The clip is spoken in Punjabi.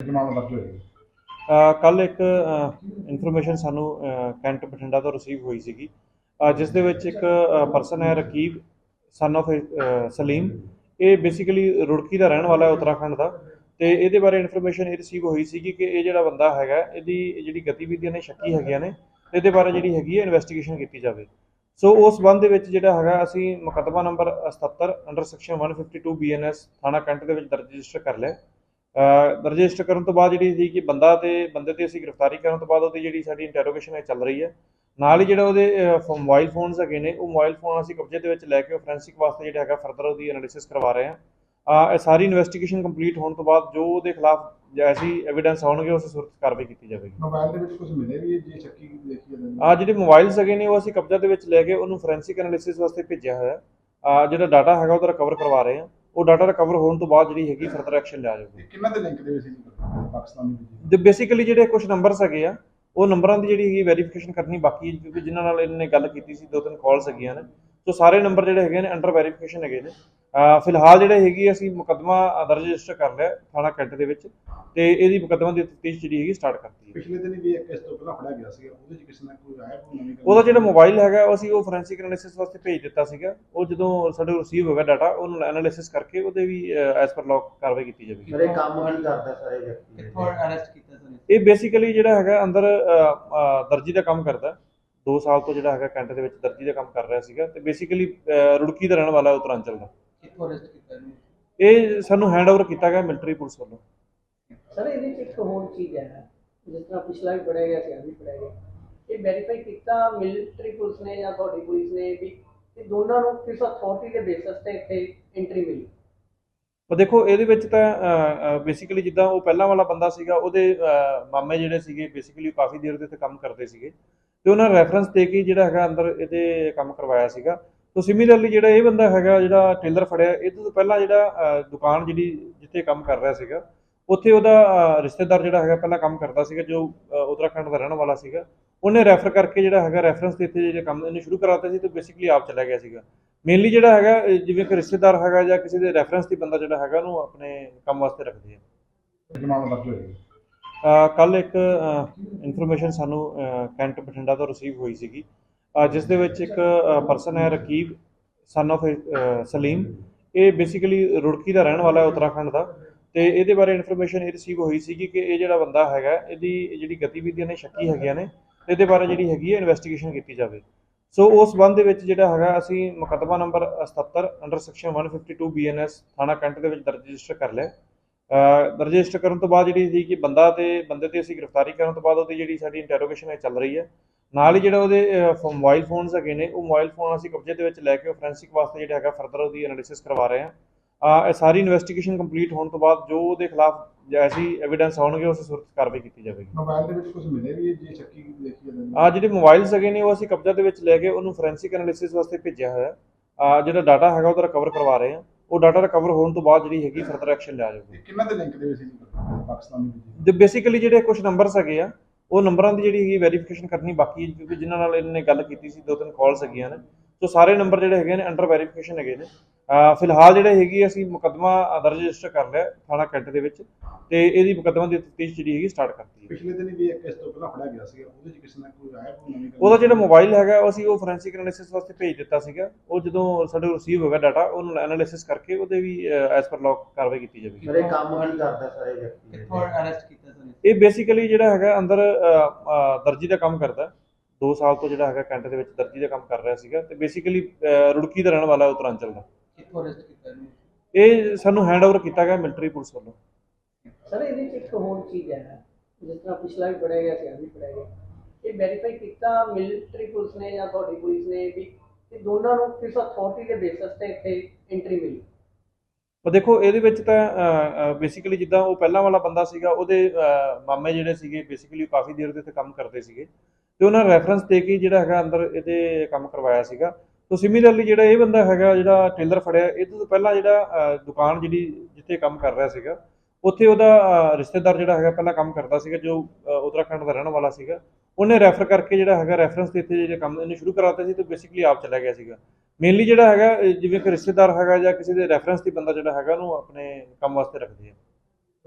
ਕਿ ਮਾਮਲਾ ਦਰਜ ਹੋਇਆ ਕੱਲ ਇੱਕ ਇਨਫੋਰਮੇਸ਼ਨ ਸਾਨੂੰ ਕੈਂਟ ਬਠਿੰਡਾ ਤੋਂ ਰਿਸੀਵ ਹੋਈ ਸੀਗੀ। ਅਹ, ਜਿਸ ਦੇ ਵਿੱਚ ਇੱਕ ਪਰਸਨ ਹੈ ਰਕੀਬ ਸਨ of ਸਲੀਮ। ਇਹ ਬੇਸਿਕਲੀ ਰੁੜਕੀ ਦਾ ਰਹਿਣ ਵਾਲਾ ਹੈ ਉੱਤਰਾਖੰਡ ਦਾ। ਤੇ ਇਹਦੇ ਬਾਰੇ ਇਨਫੋਰਮੇਸ਼ਨ ਇਹ ਰਿਸੀਵ ਹੋਈ ਸੀਗੀ ਕਿ ਇਹ ਜਿਹੜਾ ਬੰਦਾ ਹੈਗਾ ਇਹਦੀ ਜਿਹੜੀ ਗਤੀਵਿਧੀਆਂ ਨੇ ਸ਼ੱਕੀ ਹੈਗੀਆਂ ਨੇ ਤੇ ਇਹਦੇ ਬਾਰੇ ਜਿਹੜੀ ਹੈਗੀ ਹੈ ਇਨਵੈਸਟੀਗੇਸ਼ਨ ਕੀਤੀ ਜਾਵੇ। ਸੋ ਉਸ ਸੰਬੰਧ ਦੇ ਵਿੱਚ ਜਿਹੜਾ ਹੈਗਾ ਅਸੀਂ ਮੁਕੱਦਮਾ ਨੰਬਰ 77 ਅੰਡਰ ਸੈਕਸ਼ਨ 152 ਬੀਐਨਐਸ ਥਾਣਾ ਕੈਂਟ ਦੇ ਵਿੱਚ ਦਰਜ ਰਜਿਸਟਰ ਕਰ ਲਿਆ। ਰਜਿਸਟਰ ਕਰਨ ਤੋਂ ਬਾਅਦ ਜਿਹੜੀ ਸੀ ਕਿ ਬੰਦਾ ਤੇ ਬੰਦੇ ਤੇ ਅਸੀਂ ਗ੍ਰਿਫਤਾਰੀ ਕਰਨ ਤੋਂ ਬਾਅਦ ਉਹਦੀ ਜਿਹੜੀ ਸਾਡੀ ਇੰਟਰੋਗੇਸ਼ਨ ਹੈ ਚੱਲ ਰਹੀ ਹੈ। ਨਾਲ ਹੀ ਜਿਹੜਾ ਉਹਦੇ ਮੋਬਾਈਲ ਫੋਨਸ ਹੈਗੇ ਨੇ ਉਹ ਮੋਬਾਈਲ ਫੋਨ ਅਸੀਂ ਕਬਜ਼ੇ ਦੇ ਵਿੱਚ ਲੈ ਕੇ ਫੋਰੈਂਸਿਕ ਵਾਸਤੇ ਜਿਹੜਾ ਹੈਗਾ ਫਰਦਰ ਉਹਦੀ ਐਨਾਲਿਸਿਸ ਕਰਵਾ ਰਹੇ ਹਾਂ। ਇਹ ਸਾਰੀ ਇਨਵੈਸਟੀਗੇਸ਼ਨ ਕੰਪਲੀਟ ਹੋਣ ਤੋਂ ਬਾਅਦ ਜੋ ਉਹਦੇ ਖਿਲਾਫ ਐਸੀ ਐਵੀਡੈਂਸ ਆਉਣਗੇ ਉਸ ਸੂਰਤ ਕਾਰਵਾਈ ਕੀਤੀ ਜਾਵੇਗੀ। ਮੋਬਾਈਲ ਦੇ ਵਿੱਚ ਕੁਝ ਮਿਲੇ ਵੀ ਜੇ ਸ਼ੱਕੀ ਦੇਖੀ ਜਾਂਦੇ ਆ ਜਿਹੜੇ ਮੋਬਾਈਲਸ ਹੈਗੇ ਨੇ ਉਹ ਅਸੀਂ ਕਬਜ਼ਾ ਦੇ ਵਿੱਚ ਲੈ ਕੇ ਉਹਨੂੰ ਫੋਰੈਂਸਿਕ ਐਨਾਲਿਸਿਸ ਵਾਸਤੇ ਭੇਜਿਆ ਹੋਇਆ ਆ ਜਿਹੜਾ ਡਾਟਾ ਹੈਗਾ ਉਹਦਾ ਰਿਕਵਰ ਕਰਵਾ ਰਹੇ ਹਾਂ। ਉਹ ਡਾਟਾ ਰਿਕਵਰ ਹੋਣ ਤੋਂ ਬਾਅਦ ਜਿਹੜੀ ਹੈਗੀ ਫਰਦਰ ਐਕਸ਼ਨ ਲਿਆ ਜਾਊਗੀ। ਕਿੰਨਾ ਦੇ ਲਿੰਕ ਦੇ ਵਿੱਚ ਸੀ? ਪਾਕਿਸਤਾਨੀ ਤੇ ਬੇਸਿਕਲੀ ਜਿਹੜੇ ਕੁਝ ਨੰਬਰਸ ਹੈਗੇ ਆ ਉਹ ਨੰਬਰਾਂ ਦੀ ਜਿਹੜੀ ਹੈਗੀ ਵੈਰੀਫਿਕੇਸ਼ਨ ਕਰਨੀ ਬਾਕੀ ਹੈ ਕਿਉਂਕਿ ਜਿਨ੍ਹਾਂ ਨਾਲ ਇਹਨਾਂ ਨੇ ਗੱਲ ਕੀਤੀ ਸੀ ਦੋ ਤਿੰਨ ਕਾਲਸ ਹੈਗੀਆਂ ਨੇ ਸੋ ਸਾਰੇ ਨੰਬਰ ਜਿਹੜੇ ਹੈਗੇ ਨੇ ਅੰਡਰ ਵੈਰੀਫਿਕੇਸ਼ਨ ਹੈਗੇ ਨੇ। ਫਿਲਹਾਲ ਜਿਹੜੇ ਹੈਗੀ ਅਸੀਂ ਮੁਕੱਦਮਾ ਦਰਜ ਰਜਿਸਟਰ ਕਰ ਲਿਆ ਥਾਣਾ ਕੈਂਟ ਦੇ ਵਿੱਚ ਤੇ ਇਹਦੀ ਮੁਕੱਦਮਾ ਦੀ ਤਫਤੀਸ਼ ਜਿਹੜੀ ਹੈਗੀ ਸਟਾਰਟ ਕਰਤੀ ਹੈ। ਪਿਛਲੇ ਦਿਨ ਵੀ ਇੱਕ ਇਸ ਤੋਂ ਪਹਿਲਾਂ ਫੜਿਆ ਗਿਆ ਸੀ ਉਹਦੇ ਚ ਕਿਸੇ ਨੇ ਕੋਈ ਆਇਆ ਕੋਈ ਨਵੀਂ ਗੱਲ? ਉਹਦਾ ਜਿਹੜਾ ਮੋਬਾਈਲ ਹੈਗਾ ਉਹ ਅਸੀਂ ਉਹ ਫੋਰੈਂਸਿਕ ਐਨਾਲਿਸਿਸ ਵਾਸਤੇ ਭੇਜ ਦਿੱਤਾ ਸੀਗਾ। ਉਹ ਜਦੋਂ ਸਾਡੇ ਰਿਸੀਵ ਹੋਗਾ ਡਾਟਾ ਉਹਨੂੰ ਐਨਾਲਿਸਿਸ ਕਰਕੇ ਉਹਦੇ ਵੀ ਐਸ ਪਰ ਲੌਕ ਕਾਰਵਾਈ ਕੀਤੀ ਜਾਵੇਗੀ। ਮੇਰੇ ਕੰਮ ਕੀ ਕਰਦਾ ਸਾਰੇ ਵਿਅਕਤੀ ਕਿੱਥੋਂ ਅਰੈਸਟ ਕੀਤਾ ਸਰ ਇਹ? ਬੇਸਿਕਲੀ ਜਿਹੜਾ ਹੈਗਾ ਅੰਦਰ ਦਰਜੀ ਦਾ ਕੰਮ ਕਰਦਾ। 2 ਸਾਲ ਤੋਂ ਜਿਹੜਾ ਹੈਗਾ ਕੈਂਟ ਦੇ ਵਿੱਚ ਦਰਜੀ ਦਾ ਕੰਮ ਕਰ ਰਿਹਾ ਸੀਗਾ ਤੇ ਬੇਸਿਕਲੀ ਰੁੜਕੀ ਦਾ ਰਹਿਣ ਵਾਲਾ ਉੱਤਰਾਂਚਲ ਦਾ। ਕਿੱਥੋਂ ਅਰੈਸਟ ਕੀਤਾ ਇਹਨੂੰ? ਇਹ ਸਾਨੂੰ ਹੈਂਡਓਵਰ ਕੀਤਾ ਗਿਆ ਮਿਲਟਰੀ ਪੁਲਿਸ ਵੱਲੋਂ। ਸਰ ਇਹਦੇ ਚ ਇੱਕ ਹੋਰ ਚੀਜ਼ ਹੈ ਜਿਸ ਤਰ੍ਹਾਂ ਪਿਛਲਾ ਵੀ ਪੜਿਆ ਗਿਆ ਸੀ ਆ ਵੀ ਪੜਿਆ ਗਿਆ। ਇਹ ਵੈਰੀਫਾਈ ਕੀਤਾ ਮਿਲਟਰੀ ਪੁਲਿਸ ਨੇ ਜਾਂ ਤੁਹਾਡੀ ਪੁਲਿਸ ਨੇ ਵੀ ਕਿ ਦੋਨਾਂ ਨੂੰ ਕਿਸ ਅਥਾਰਟੀ ਦੇ ਬੇਸਿਸ ਤੇ ਇੱਥੇ ਐਂਟਰੀ ਮਿਲੀ? ਉਹ ਦੇਖੋ ਇਹਦੇ ਵਿੱਚ ਤਾਂ ਬੇਸਿਕਲੀ ਜਿੱਦਾਂ ਉਹ ਪਹਿਲਾਂ ਵਾਲਾ ਬੰਦਾ ਸੀਗਾ ਉਹਦੇ ਅਹ, ਮਾਮੇ ਜਿਹੜੇ ਸੀਗੇ ਬੇਸਿਕਲੀ ਕਾਫੀ ਦੇਰ ਦੇ ਉੱਤੇ ਕੰਮ ਕਰਦੇ ਸੀਗੇ। ਤੇ ਉਹਨਾਂ ਰੈਫਰੈਂਸ ਦੇ ਕੇ ਜਿਹੜਾ ਹੈਗਾ ਅੰਦਰ ਇਹਦੇ ਕੰਮ ਕਰਵਾਇਆ ਸੀਗਾ। ਸੋ ਸਿਮਿਲਰਲੀ ਜਿਹੜਾ ਇਹ ਬੰਦਾ ਹੈਗਾ ਜਿਹੜਾ ਟੇਲਰ ਫੜਿਆ ਇਹ ਤੋਂ ਪਹਿਲਾਂ ਜਿਹੜਾ ਦੁਕਾਨ ਜਿਹੜੀ ਜਿੱਥੇ ਕੰਮ ਕਰ ਰਿਹਾ ਸੀਗਾ ਉੱਥੇ ਉਹਦਾ ਰਿਸ਼ਤੇਦਾਰ ਜਿਹੜਾ ਹੈਗਾ ਪਹਿਲਾਂ ਕੰਮ ਕਰਦਾ ਸੀਗਾ ਜੋ ਉੱਤਰਾਖੰਡ ਦਾ ਰਹਿਣ ਵਾਲਾ ਸੀਗਾ ਉਹਨੇ ਰੈਫਰ ਕਰਕੇ ਜਿਹੜਾ ਹੈਗਾ ਰੈਫਰੈਂਸ ਦੇ ਇੱਥੇ ਜਿਹੜੇ ਕੰਮ ਇਹਨੇ ਸ਼ੁਰੂ ਕਰਾਤਾ ਸੀ ਤੇ ਬੇਸਿਕਲੀ ਆਪ ਚਲਾ ਗਿਆ ਸੀਗਾ। ਮੇਨਲੀ ਜਿਹੜਾ ਹੈਗਾ ਜਿਵੇਂ ਕਿ ਰਿਸ਼ਤੇਦਾਰ ਹੈਗਾ ਜਾਂ ਕਿਸੇ ਦੇ ਰੈਫਰੈਂਸ ਦੀ ਬੰਦਾ ਜਿਹੜਾ ਹੈਗਾ ਉਹਨੂੰ ਆਪਣੇ ਕੰਮ ਵਾਸਤੇ ਰੱਖਦੇ ਆ। ਮਾਮਲਾ ਦਰਜ ਹੋਇਆ ਕੱਲ ਇੱਕ ਇਨਫੋਰਮੇਸ਼ਨ ਸਾਨੂੰ ਕੈਂਟ ਬਠਿੰਡਾ ਤੋਂ ਰਿਸੀਵ ਹੋਈ ਸੀਗੀ। ਜਿਸ ਦੇ ਵਿੱਚ ਇੱਕ ਪਰਸਨ ਹੈ ਰਕੀਬ ਸਨ of ਸਲੀਮ। ਇਹ ਬੇਸਿਕਲੀ ਰੁੜਕੀ ਦਾ ਰਹਿਣ ਵਾਲਾ ਹੈ ਉੱਤਰਾਖੰਡ ਦਾ। ਤੇ ਇਹਦੇ ਬਾਰੇ ਇਨਫੋਰਮੇਸ਼ਨ ਇਹ ਰਿਸੀਵ ਹੋਈ ਸੀਗੀ ਕਿ ਇਹ ਜਿਹੜਾ ਬੰਦਾ ਹੈਗਾ, ਇਹਦੀ ਜਿਹੜੀ ਗਤੀਵਿਧੀਆਂ ਨੇ, ਸ਼ੱਕੀ ਹੈਗੀਆਂ ਨੇ, ਇਹਦੇ ਬਾਰੇ ਜਿਹੜੀ ਹੈਗੀ ਹੈ ਇਨਵੈਸਟੀਗੇਸ਼ਨ ਕੀਤੀ ਜਾਵੇ। ਸੋ ਉਸ ਸੰਬੰਧ ਦੇ ਵਿੱਚ ਜਿਹੜਾ ਹੈਗਾ, ਅਸੀਂ ਮੁਕੱਦਮਾ ਨੰਬਰ 77 ਅੰਡਰ ਸੈਕਸ਼ਨ 152 ਬੀਐਨਐਸ ਥਾਣਾ ਕੈਂਟ ਦੇ ਵਿੱਚ ਦਰਜ ਰਜਿਸਟਰ ਕਰ ਲਿਆ। ਰਜਿਸਟਰ ਕਰਨ ਤੋਂ ਬਾਅਦ ਜਿਹੜੀ ਸੀ ਕਿ ਬੰਦਾ ਤੇ, ਬੰਦੇ ਤੇ ਅਸੀਂ ਗ੍ਰਿਫਤਾਰੀ ਕਰਨ ਤੋਂ ਬਾਅਦ ਉਹਦੀ ਜਿਹੜੀ ਸਾਡੀ ਇੰਟਰੋਗੇਸ਼ਨ ਹੈ ਚੱਲ ਰਹੀ ਹੈ। ਨਾਲ ਹੀ ਜਿਹੜਾ ਉਹਦੇ ਮੋਬਾਈਲ ਫੋਨਸ ਹੈਗੇ ਨੇ ਉਹ ਮੋਬਾਈਲ ਫੋਨ ਅਸੀਂ ਕਬਜ਼ੇ ਦੇ ਵਿੱਚ ਲੈ ਕੇ ਫੋਰੈਂਸਿਕ ਵਾਸਤੇ ਜਿਹੜਾ ਹੈਗਾ ਫਰਦਰ ਉਹਦੀ ਐਨਾਲਿਸਿਸ ਕਰਵਾ ਰਹੇ ਹਾਂ। ਅਹ ਇਹ ਸਾਰੀ ਇਨਵੈਸਟੀਗੇਸ਼ਨ ਕੰਪਲੀਟ ਹੋਣ ਤੋਂ ਬਾਅਦ ਜੋ ਉਹਦੇ ਖਿਲਾਫ ਐਸੀ ਐਵੀਡੈਂਸ ਆਉਣਗੇ ਉਸ ਸੂਰਤ ਕਾਰਵਾਈ ਕੀਤੀ ਜਾਵੇਗੀ। ਮੋਬਾਈਲ ਦੇ ਵਿੱਚ ਕੁਝ ਮਿਲੇ ਵੀ ਜੇ ਸ਼ੱਕੀ ਦੇਖੀ ਜਾਂਦੇ ਆ ਜਿਹੜੇ ਮੋਬਾਈਲਸ ਹੈਗੇ ਨੇ ਉਹ ਅਸੀਂ ਕਬਜ਼ਾ ਦੇ ਵਿੱਚ ਲੈ ਕੇ ਉਹਨੂੰ ਫੋਰੈਂਸਿਕ ਐਨਾਲਿਸਿਸ ਵਾਸਤੇ ਭੇਜਿਆ ਹੋਇਆ। ਆ ਜਿਹੜਾ ਡਾਟਾ ਹੈਗਾ ਉਹਦਾ ਰਿਕਵਰ ਕਰਵਾ ਰਹੇ ਹਾਂ। ਉਹ ਡਾਟਾ ਰਿਕਵਰ ਹੋਣ ਤੋਂ ਬਾਅਦ ਜਿਹੜੀ ਹੈਗੀ ਫਰਦਰ ਐਕਸ਼ਨ ਲਿਆ ਜਾਊਗੀ। ਕਿੰਨਾ ਦੇ ਲਿੰਕ ਦੇ ਵਿੱਚ ਪਾਕਿਸਤਾਨੀ ਤੇ ਬੇਸਿਕਲੀ ਜਿਹੜੇ ਕੁਝ ਨੰਬਰਸ ਹੈਗੇ ਆ ਉਹ ਨੰਬਰਾਂ ਦੀ ਜਿਹੜੀ ਹੈਗੀ ਵੈਰੀਫਿਕੇਸ਼ਨ ਕਰਨੀ ਬਾਕੀ ਹੈ ਕਿਉਂਕਿ ਜਿਨ੍ਹਾਂ ਨਾਲ ਇਹਨਾਂ ਨੇ ਗੱਲ ਕੀਤੀ ਸੀ ਦੋ ਤਿੰਨ ਕਾਲਸ ਹੈਗੀਆਂ ਨੇ। ਸੋ ਸਾਰੇ ਨੰਬਰ ਜਿਹੜੇ ਹੈਗੇ ਨੇ ਅੰਡਰ ਵੈਰੀਫਿਕੇਸ਼ਨ ਹੈਗੇ ਨੇ। ਫਿਲਹਾਲ ਜਿਹੜੇ ਹੈਗੀ ਅਸੀਂ ਮੁਕੱਦਮਾ ਦਰਜ ਰਜਿਸਟਰ ਕਰ ਲਿਆ ਥਾਣਾ ਕੈਂਟ ਦੇ ਵਿੱਚ ਤੇ ਇਹਦੀ ਮੁਕੱਦਮਾ ਦੀ ਤਫਤੀਸ਼ ਜਿਹੜੀ ਹੈਗੀ ਸਟਾਰਟ ਕਰਤੀ ਹੈ। ਪਿਛਲੇ ਦਿਨ ਵੀ ਇੱਕ ਇਸ ਤੋਂ ਪਹਿਲਾਂ ਫੜਿਆ ਗਿਆ ਸੀ ਉਹਦੇ ਚ ਕਿਸੇ ਨੇ ਕੋਈ ਆਇਆ ਕੋਈ ਨਵੀਂ ਗੱਲ? ਉਹਦਾ ਜਿਹੜਾ ਮੋਬਾਈਲ ਹੈਗਾ ਉਹ ਅਸੀਂ ਉਹ ਫੋਰੈਂਸਿਕ ਐਨਾਲਿਸਿਸ ਵਾਸਤੇ ਭੇਜ ਦਿੱਤਾ ਸੀਗਾ। ਉਹ ਜਦੋਂ ਸਾਡੇ ਰਿਸੀਵ ਹੋਗਾ ਡਾਟਾ ਉਹਨੂੰ ਐਨਾਲਿਸਿਸ ਕਰਕੇ ਉਹਦੇ ਵੀ ਐਸ ਪਰ ਲੌਕ ਕਾਰਵਾਈ ਕੀਤੀ ਜਾਵੇਗੀ। ਮੇਰੇ ਕੰਮ ਕੀ ਕਰਦਾ ਸਾਰੇ ਵਿਅਕਤੀ। ਕਿੱਥੋਂ ਅਰੈਸਟ ਕੀਤਾ ਸਰ ਇਹ ਬੇਸਿਕਲੀ ਜਿਹੜਾ ਹੈਗਾ ਅੰਦਰ ਦਰਜੀ ਦਾ ਕੰਮ ਕਰਦਾ। 2 ਸਾਲ ਤੋਂ ਜਿਹੜਾ ਹੈਗਾ ਕੈਂਟ ਦੇ ਵਿੱਚ ਦਰਜੀ ਦਾ ਕੰਮ ਕਰ ਰਿਹਾ ਸੀਗਾ ਤੇ ਬੇਸਿਕਲੀ ਰੁੜਕੀ ਦਾ ਰਹਿਣ ਵਾਲਾ ਉੱਤਰਾਂਚਲ ਦਾ। ਕਿੱਥੋਂ ਅਰੈਸਟ ਕੀਤਾ ਇਹਨੂੰ? ਇਹ ਸਾਨੂੰ ਹੈਂਡਓਵਰ ਕੀਤਾ ਗਿਆ ਮਿਲਟਰੀ ਪੁਲਿਸ ਵੱਲੋਂ। ਸਰ ਇਹਦੇ ਚ ਇੱਕ ਹੋਰ ਚੀਜ਼ ਹੈ ਜਿਸ ਤਰ੍ਹਾਂ ਪਿਛਲਾ ਵੀ ਪੜਿਆ ਗਿਆ ਸੀ ਆ ਵੀ ਪੜਿਆ ਗਿਆ। ਇਹ ਵੈਰੀਫਾਈ ਕੀਤਾ ਮਿਲਟਰੀ ਪੁਲਿਸ ਨੇ ਜਾਂ ਤੁਹਾਡੀ ਪੁਲਿਸ ਨੇ ਵੀ ਕਿ ਦੋਨਾਂ ਨੂੰ ਕਿਸ ਅਥਾਰਟੀ ਦੇ ਬੇਸਿਸ ਤੇ ਇੱਥੇ ਐਂਟਰੀ ਮਿਲੀ? ਉਹ ਦੇਖੋ ਇਹਦੇ ਵਿੱਚ ਤਾਂ ਬੇਸਿਕਲੀ ਜਿੱਦਾਂ ਉਹ ਪਹਿਲਾਂ ਵਾਲਾ ਬੰਦਾ ਸੀਗਾ ਉਹਦੇ ਮਾਮੇ ਜਿਹੜੇ ਸੀਗੇ ਬੇਸਿਕਲੀ ਕਾਫੀ ਦੇਰ ਦੇ ਉੱਤੇ ਕੰਮ ਕਰਦੇ ਸੀਗੇ। ਤੇ ਉਹਨਾਂ ਰੈਫਰੈਂਸ ਦੇ ਕੇ ਜਿਹੜਾ ਹੈਗਾ ਅੰਦਰ ਇਹਦੇ ਕੰਮ ਕਰਵਾਇਆ ਸੀਗਾ। ਸੋ ਸਿਮਿਲਰਲੀ ਜਿਹੜਾ ਇਹ ਬੰਦਾ ਹੈਗਾ ਜਿਹੜਾ ਟੇਲਰ ਫੜਿਆ ਇਹ ਤੋਂ ਪਹਿਲਾਂ ਜਿਹੜਾ ਦੁਕਾਨ ਜਿਹੜੀ ਜਿੱਥੇ ਕੰਮ ਕਰ ਰਿਹਾ ਸੀਗਾ ਉੱਥੇ ਉਹਦਾ ਰਿਸ਼ਤੇਦਾਰ ਜਿਹੜਾ ਹੈਗਾ ਪਹਿਲਾਂ ਕੰਮ ਕਰਦਾ ਸੀਗਾ ਜੋ ਅਹ, ਉੱਤਰਾਖੰਡ ਦਾ ਰਹਿਣ ਵਾਲਾ ਸੀਗਾ। ਉਹਨੇ ਰੈਫਰ ਕਰਕੇ ਜਿਹੜਾ ਹੈਗਾ ਰੈਫਰੈਂਸ ਦੇ ਇੱਥੇ ਜਿਹੜੇ ਕੰਮ ਇਹਨੇ ਸ਼ੁਰੂ ਕਰਾਤਾ ਸੀ ਤੇ ਬੇਸਿਕਲੀ ਆਪ ਚਲਾ ਗਿਆ ਸੀਗਾ। ਮੇਨਲੀ ਜਿਹੜਾ ਹੈਗਾ ਜਿਵੇਂ ਕਿ ਰਿਸ਼ਤੇਦਾਰ ਹੈਗਾ ਜਾਂ ਕਿਸੇ ਦੇ ਰੈਫਰੈਂਸ ਦੀ ਬੰਦਾ ਜਿਹੜਾ ਹੈਗਾ, ਉਹਨੂੰ ਆਪਣੇ ਕੰਮ ਵਾਸਤੇ ਰੱਖਦੇ ਆ